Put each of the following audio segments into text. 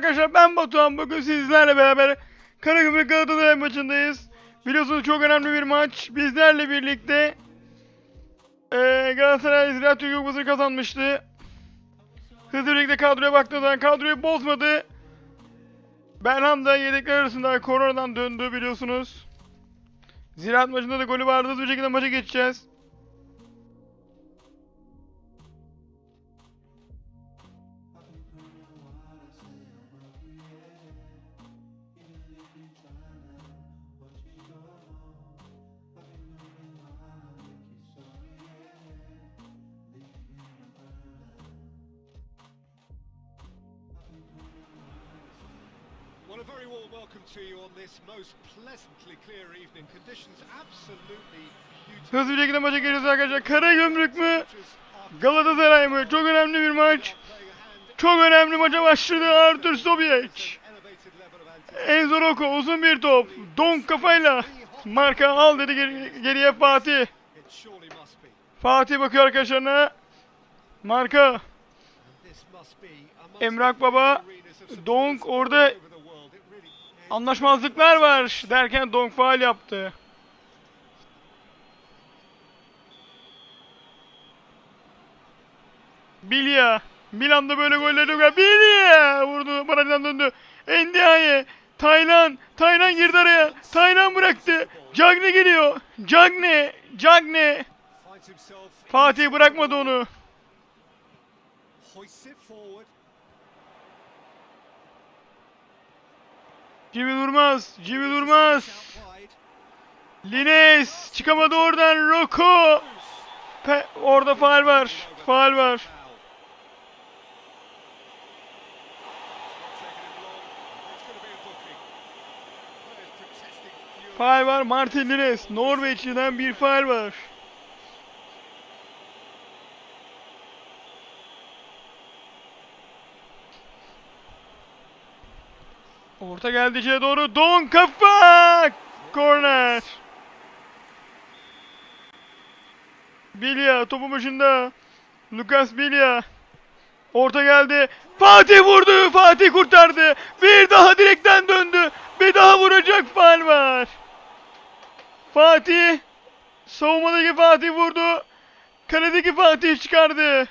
arkadaşlar ben Batuhan. Bugün sizlerle beraber Karagümrük Galatasaray maçındayız. Biliyorsunuz çok önemli bir maç. Bizlerle birlikte eee Galatasaray Ziraat Türkiye Kupası'nı kazanmıştı. Hızlı birlikte kadroya baktığı zaman kadroyu bozmadı. Berham da yedekler arasında koronadan döndü biliyorsunuz. Ziraat maçında da golü vardı. Hızlı bir şekilde maça geçeceğiz. Very warm welcome to you on this most pleasantly clear evening. Conditions absolutely beautiful. Hızlı bir şekilde maça geçeceğiz arkadaşlar. Karagümrük mü? Galatasaray mı? Çok önemli bir maç. Çok önemli maça başladı Artur Sobiyek. Enzo Rocco uzun bir top. Don kafayla. Marka al dedi geri- geriye Fatih. Fatih bakıyor arkadaşlarına. Marka. Emrak Baba, Donk orada over the world. It really is. Anlaşmazlıklar var derken Donk faal yaptı. Bilya. Milan'da böyle golleri yok. Bilya vurdu. Barajdan döndü. Endiaye. Taylan. Taylan girdi araya. Taylan bıraktı. Cagne geliyor. Cagne. Cagne. Fatih bırakmadı onu. Jimmy Durmaz. Jimmy Durmaz. Lines çıkamadı oradan. Rocco. Pe- orada faal var. Faal var. Faal var. Martin Lines. Norveçli'den bir faal var. Orta geldi doğru. Don kafa. Corner. Bilya topu başında. Lucas Bilya. Orta geldi. Fatih vurdu. Fatih kurtardı. Bir daha direkten döndü. Bir daha vuracak faal var. Fatih. Savunmadaki Fatih vurdu. Kaledeki Fatih çıkardı.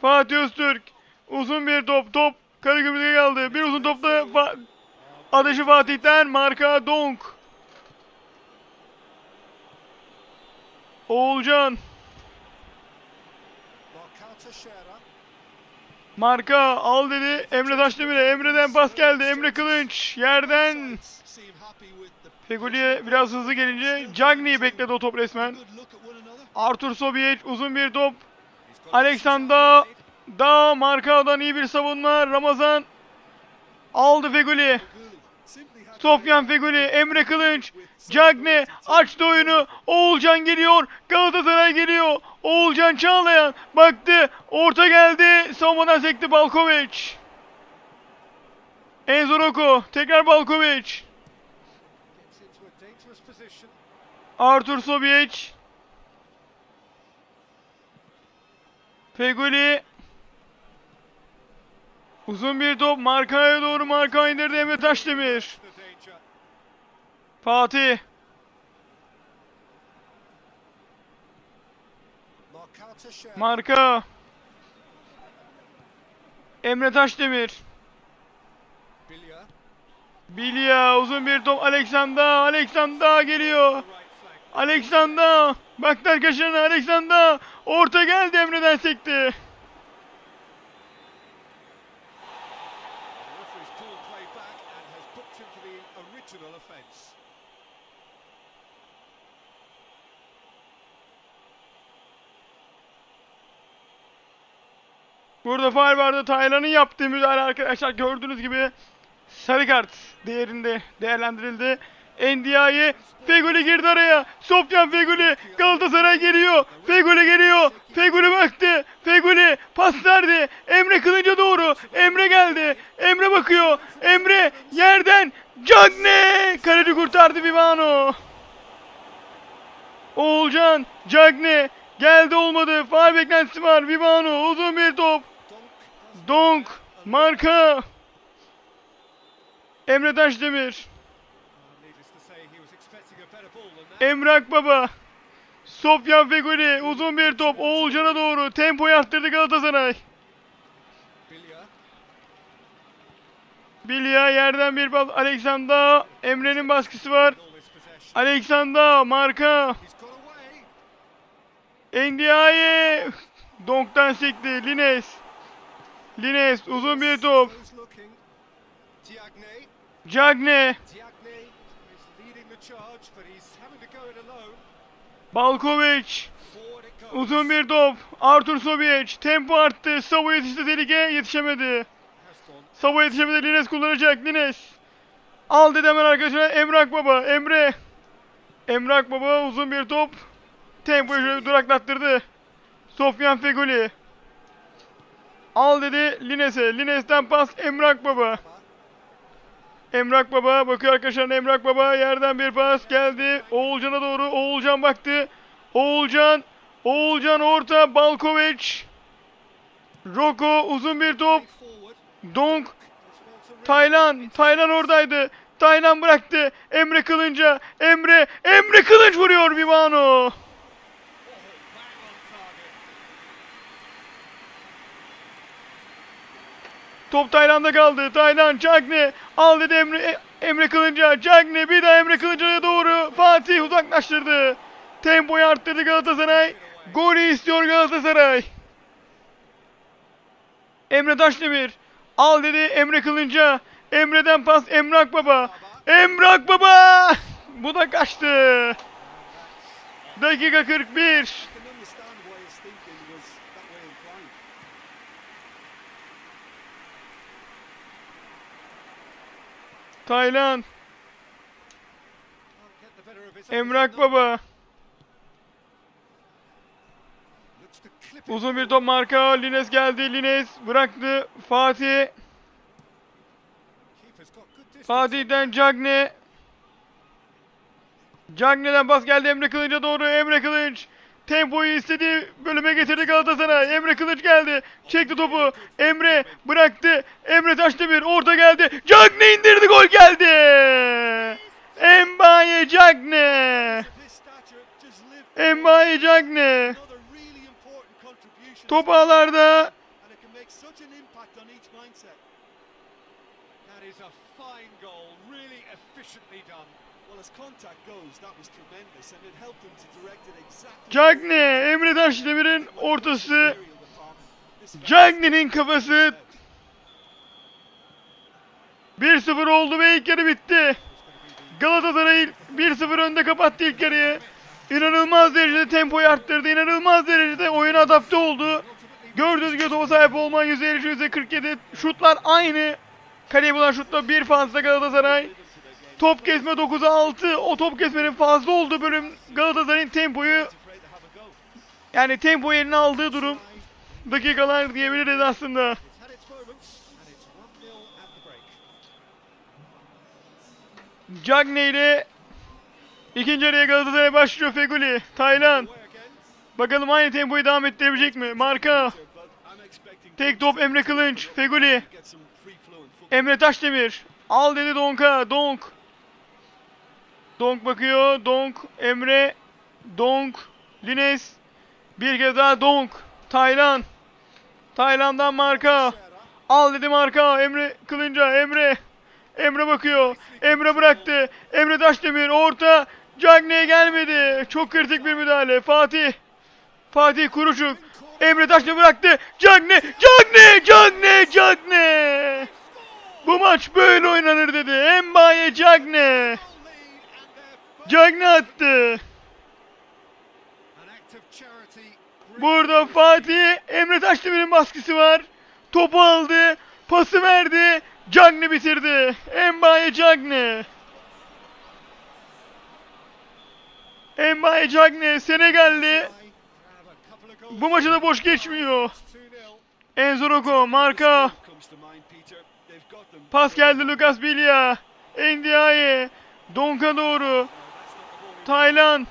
Fatih Öztürk. Uzun bir top. Top Karagümrük'e kaldı. Bir uzun topta Fa- ateşi Fatih'ten marka Donk. Oğulcan. Marka al dedi. Emre Taşdemir'e. Emre'den pas geldi. Emre Kılınç. Yerden. Fegoli'ye biraz hızlı gelince Cagney'i bekledi o top resmen. Artur Sobiyec uzun bir top. Alexander da Markao'dan iyi bir savunma. Ramazan aldı had Sofyan Fegoli, Emre Kılınç, Cagne açtı oyunu. Oğulcan geliyor. Galatasaray geliyor. Oğulcan Çağlayan baktı. Orta geldi. Savunmadan sekti Balkovic. Enzo Rocco. Tekrar Balkovic. Artur Sobiyec. Fegoli. Uzun bir top Marka'ya doğru Marka indirdi Emre Taşdemir. Fatih. Marka. Emre Taşdemir. Bilya. Uzun bir top Alexander. Alexander geliyor. Alexander. Baktı arkadaşlarına Alexander. Orta geldi Emre'den sekti. Burada faal vardı. Taylan'ın yaptığı müdahale arkadaşlar gördüğünüz gibi sarı kart değerinde değerlendirildi. Endia'yı Feguli girdi araya. Sofyan Feguli Galatasaray geliyor. Feguli geliyor. Feguli baktı. Feguli pas verdi. Emre Kılınç'a doğru. Emre geldi. Emre bakıyor. Emre yerden Cagne kaleci kurtardı Vivano. Oğulcan Cagne Geldi olmadı. Faal beklentisi var. Vivano uzun bir top. Donk. Marka. Emre Taşdemir. Emrak Baba. Sofyan Feguli uzun bir top Oğulcan'a doğru tempoyu arttırdı Galatasaray. Bilya. Yerden bir pas Alexander Emre'nin baskısı var. Alexander marka He's got away. Ndiaye Donk'tan sekti Lines Lines uzun bir top. Cagne Balkovic! Uzun bir top. Artur Sobiec. Tempo arttı. Savo yetişti. Tehlike yetişemedi. Savo yetişemedi. Lines kullanacak. Lines. Al dedi hemen arkadaşına. Emrak Baba Emre. Emrak Baba uzun bir top. Tempoyu şöyle duraklattırdı. Sofyan Feguli Al dedi Lines'e. Lines'ten pas Emrak Baba Emrak Baba bakıyor arkadaşlar Emrak Baba yerden bir pas geldi Oğulcan'a doğru Oğulcan baktı Oğulcan Oğulcan orta Balkovic Roko uzun bir top. Donk. Taylan, Taylan oradaydı. Taylan bıraktı. Emre Kılınca, Emre, Emre Kılınç vuruyor Vivano. Top Taylan'da kaldı. Taylan, Cagne, al dedi Emre, E- Emre Kılınca, Cagne bir daha Emre Kılınca'ya doğru. Fatih uzaklaştırdı. Tempoyu arttırdı Galatasaray. Golü istiyor Galatasaray. Emre Taşdemir, al dedi Emre Kılınca. Emre'den pas Emrak Baba. Emrak Baba! Bu da kaçtı. Dakika 41. Taylan, Emrak. Baba. Uzun bir top marka. Lines geldi. Lines bıraktı. Fatih. Fatih'ten Cagne. Cagne'den pas geldi Emre Kılınç'a doğru. Emre Kılınç. Tempoyu istediği bölüme getirdi Galatasaray. Emre Kılıç geldi. Çekti topu. Emre bıraktı. Emre Taşdemir orta geldi. Cagne indirdi gol geldi. Embaye Cagne. Embaye Cagne. Top ağlarda. That is a fine goal, really efficiently done. Well, as contact goes, that was tremendous, and it helped him to direct it exactly. Cagne. Emre Taşdemir'in ortası. Cagne'nin kafası 1-0 oldu ve ilk yarı bitti. Galatasaray 1-0 önde kapattı ilk yarıyı. İnanılmaz derecede tempoyu arttırdı. İnanılmaz derecede oyuna adapte oldu. Gördüğünüz gibi topa sahip olma %53 %47 şutlar aynı. Kaleye bulan şutla bir fazla Galatasaray. Top kesme 9'a 6. O top kesmenin fazla olduğu bölüm Galatasaray'ın tempoyu yani tempoyu eline aldığı durum dakikalar diyebiliriz aslında. It's had its moments, and it's 1-0 at the break. Cagne ile ikinci araya Galatasaray başlıyor Feguli. Taylan. Bakalım aynı tempoyu devam ettirebilecek mi? Marka. Tek top Emre Kılınç. Feguli. Emre Taşdemir. Al dedi Donk'a. Donk. Donk bakıyor. Donk. Emre. Donk. Lines. Bir kez daha Donk. Taylan. Taylan'dan marka. Al dedi marka. Emre Kılınca. Emre. Emre bakıyor. Emre bıraktı. Emre Taşdemir orta. Cagney'e gelmedi. Çok kritik bir müdahale. Fatih. Fatih Kuruçuk. Emre Taşdemir bıraktı. Cagne. Cagne. Cagne. Cagne. Bu maç böyle oynanır dedi. Embaye Cagne. Cagne attı. Burada Fatih Emre Taşdemir'in baskısı var. Topu aldı. Pası verdi. Cagne bitirdi. Embaye Cagne. Embaye Cagne Senegalli. Bu maçı da boş geçmiyor. 2-0. Enzo Rocco marka. Pas geldi Lucas Bilya. Ndiaye. Donka doğru. Taylan.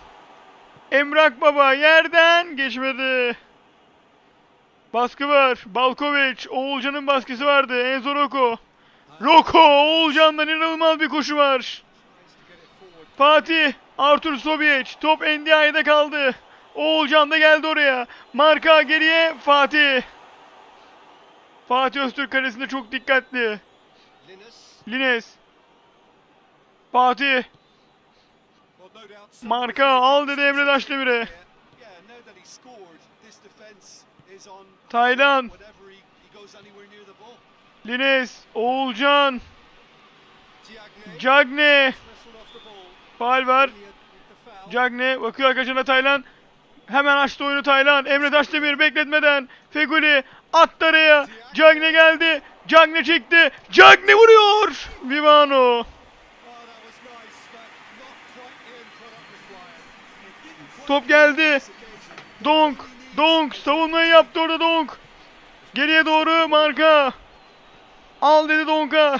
Emrak Baba yerden geçmedi. Baskı var. Balkovic. Oğulcan'ın baskısı vardı. Enzo Rocco. Rocco. Oğulcan'dan inanılmaz bir koşu var. Fatih. Artur Sobiec. Top NDI'de kaldı. Oğulcan da geldi oraya. Marka geriye Fatih. Fatih Öztürk kalesinde çok dikkatli. Linus. Lines. Fatih. Marka al dedi Emre on Taylan. Lines. Oğulcan. Cagne. Faal var. Cagne bakıyor arkadaşına Taylan. Hemen açtı oyunu Taylan. Emre Taşdemir bekletmeden. Feguli attı araya. Cagne geldi. Cagne çekti. Cagne vuruyor. Vivano. Top geldi. Donk. Donk. Savunmayı yaptı orada Donk. Geriye doğru marka. Al dedi Donk'a.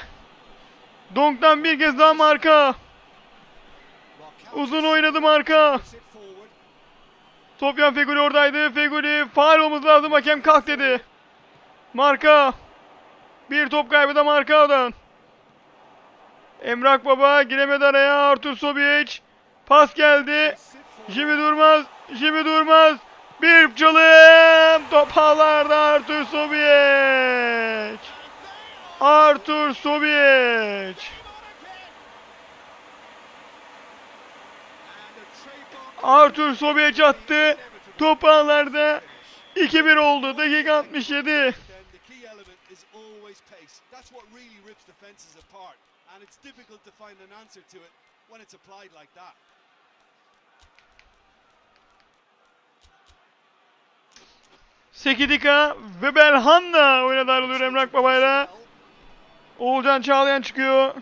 Donk'tan bir kez daha marka. Uzun oynadı marka. Topyan Feguli oradaydı. Feguli faal olması lazım hakem kalk dedi. Marka. Bir top kaybı da Markao'dan. Emrak Baba giremedi araya. Artur Sobiec. Pas geldi. Jimmy Durmaz. Jimmy Durmaz. Bir çalım. Top ağlarda Artur Sobiec. Artur trademark Artur Sobiec attı. Top ağlarda 2-1 oldu. Dakika 67. Then the key element is always pace. That's what really rips defences apart. And it's difficult to find an answer to it when it's applied like that. Sekidika ve Belhanda oyuna dahil oluyor Emrak Baba'yla. Oğulcan Çağlayan çıkıyor.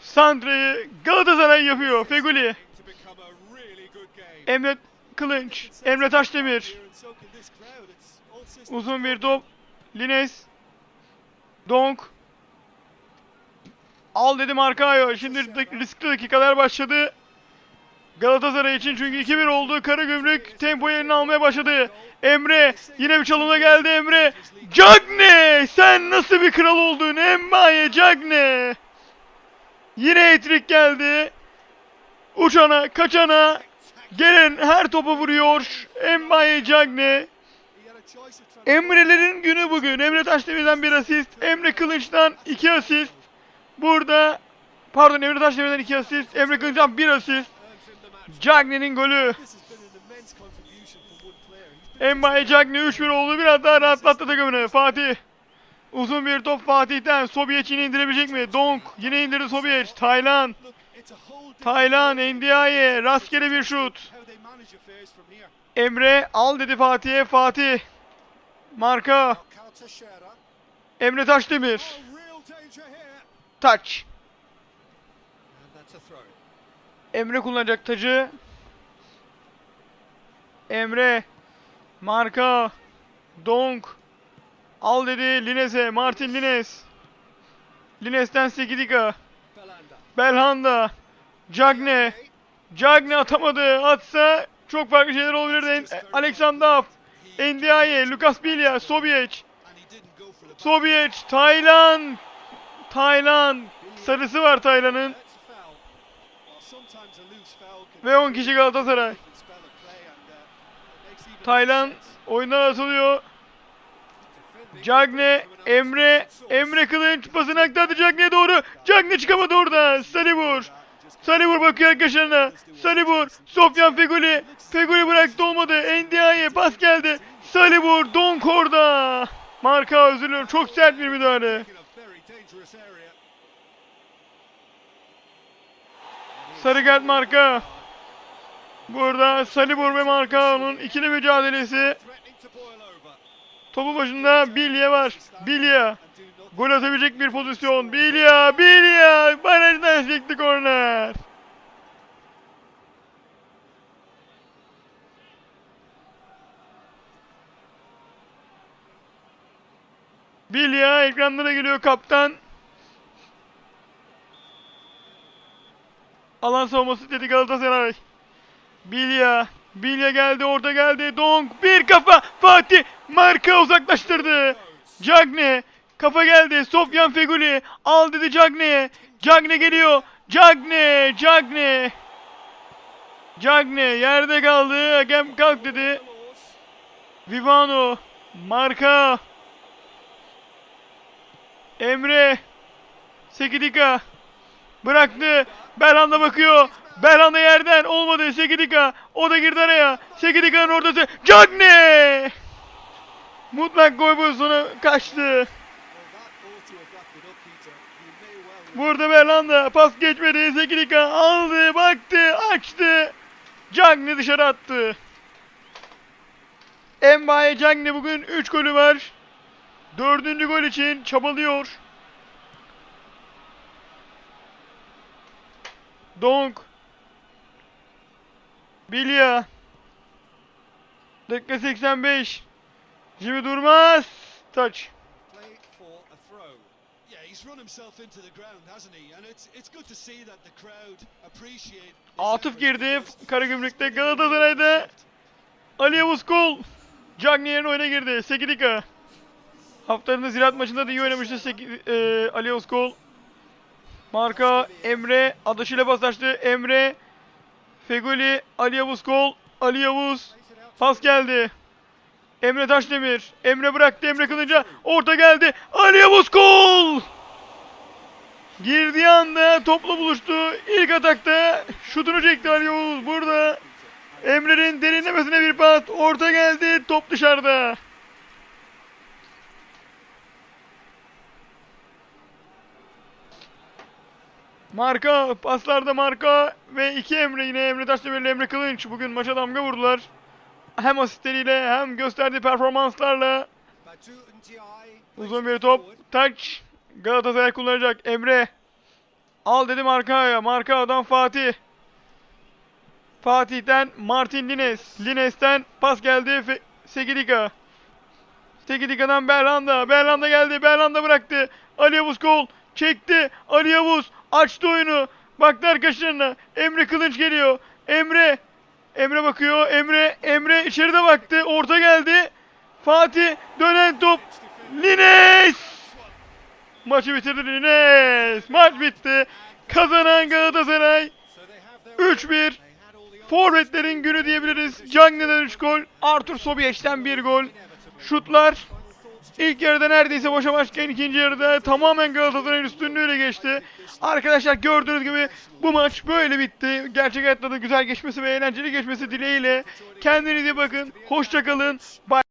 Santra'yı Galatasaray yapıyor. Feguli. Emre Kılınç. Emre Taşdemir. Uzun bir top. Lines. Donk. Al dedi Markayo. Şimdi dak- riskli dakikalar başladı. Galatasaray için çünkü 2-1 oldu. Karagümrük tempoyu eline almaya başladı. Emre yine bir çalımla geldi Emre. Cagne sen nasıl bir kral oldun Emmaye Cagne. Yine etrik geldi. Uçana kaçana gelen her topa vuruyor. Emmaye Cagne. Emre'lerin günü bugün. Emre Taşdemir'den bir asist. Emre Kılıç'tan iki asist. Burada pardon Emre Taşdemir'den iki asist. Emre Kılıç'tan bir asist. Cagne'nin golü. This has been an immense contribution from one player. He's been Embaye Cagne 3-1 oldu. Biraz daha rahatlattı takımını. Fatih. Uzun bir top Fatih'ten. Sobiec yine indirebilecek mi? Donk. Yine indirdi Sobiec. Taylan. Taylan. ballgame. Ndiaye. Rastgele bir şut. Emre al dedi Fatih'e. Fatih. Marka. Emre Taşdemir. Taç. Emre kullanacak tacı. Emre. Marka. Donk. Al dedi Lines'e. Martin Lines. Lines'ten. Belanda. Belhanda. Cagne. Cagne atamadı. Atsa çok farklı şeyler olabilirdi. Alexander. Ndiaye. Lucas Bilya. Sobiec. Sobiec. Taylan. Taylan. Sarısı var Taylan'ın. Ve 10 kişi Galatasaray. Taylan oyundan atılıyor. Cagne, Emre. Emre Kılınç pasını aktardı Cagne'ye doğru. Cagne çıkamadı orada. Salibur. Salibur bakıyor arkadaşlarına. Salibur, Sofyan Feguli. Feguli bıraktı olmadı. Ndiaye pas geldi. Salibur, Donk orada. Marka özür. Çok sert bir müdahale. Dangerous area. Sarı kart marka. Burada Salibur ve Markao'nun ikili mücadelesi. Topu başında Bilye var. Nothing. Gol atabilecek bir pozisyon. Bilya, Bilya. Barajdan sekti korner. Bilya ekranlara geliyor kaptan. Alan savunması dedi Galatasaray. Bilya. Bilya geldi orada geldi. Donk bir kafa. Fatih marka uzaklaştırdı. Cagne. Kafa geldi. Sofyan Feguli. Al dedi Cagne'ye. Cagne geliyor. Cagne. Cagne. Cagne yerde kaldı. Hakem kalk dedi. Vivano. Marka. Emre. Sekidika. Bıraktı. Belhanda bakıyor. Belhanda yerden olmadı. Sekidika. O da girdi araya. Sekidika'nın ortası. Cagne. Mutlak gol pozisyonu kaçtı. Burada Belhanda pas geçmedi. Sekidika aldı, baktı, açtı. Cagne dışarı attı. Embaye Cagne bugün 3 golü var. Dördüncü gol için çabalıyor. Donk. Bilya. Dakika 85. Jimmy Durmaz. Taç. play for a throw. Yeah, he's run himself into the ground, hasn't he? And it's it's good to see that the crowd appreciate. his Atıf girdi. Karagümrük'te Galatasaray'da. Ali Yavuz Kol. Cagney yerine oyuna girdi. Sekidika. Haftanın Ziraat maçında da iyi oynamıştı Seki, e, Ali Yavuz Kol. Marka Emre adaşıyla paslaştı. Emre Feguli Ali Yavuz Kol. Ali Yavuz pas geldi. Emre Taşdemir. Emre bıraktı. Emre Kılınca orta geldi. Ali Yavuz Kol. Girdiği anda topla buluştu. İlk atakta şutunu çekti Ali Yavuz. Burada Emre'nin derinlemesine bir pas. Orta geldi. Top dışarıda. Marka. Paslarda marka. Ve iki Emre yine. Emre Taşdemir ile Emre Kılınç. Bugün maça damga vurdular. Hem asistleriyle hem gösterdiği performanslarla. Uzun bir top. Taç. Galatasaray kullanacak. Emre. Al dedi Marka'ya. Marka adam Fatih. Fatih'ten Martin Lines. Lines'ten pas geldi. Fe- Segidika. Segidika'dan Berlanda. Berlanda geldi. Berlanda bıraktı. Ali Yavuz kol. Çekti. Ali Yavuz açtı oyunu. Baktı arkadaşlarına. Emre Kılınç geliyor. Emre. Emre bakıyor. Emre. Emre içeride baktı. Orta geldi. Fatih dönen top. Lines. Maçı bitirdi Lines. Maç bitti. Kazanan Galatasaray. So they have their 3-1. They had all the Forvetlerin günü diyebiliriz. Cagne'den 3 gol. Artur Sobieç'ten 1 gol. Şutlar. İlk yarıda neredeyse boşa başlayan ikinci yarıda tamamen Galatasaray'ın üstünlüğüyle geçti. Arkadaşlar gördüğünüz gibi bu maç böyle bitti. Gerçek hayatta da güzel geçmesi ve eğlenceli geçmesi dileğiyle. Kendinize bakın. Hoşçakalın. Bye.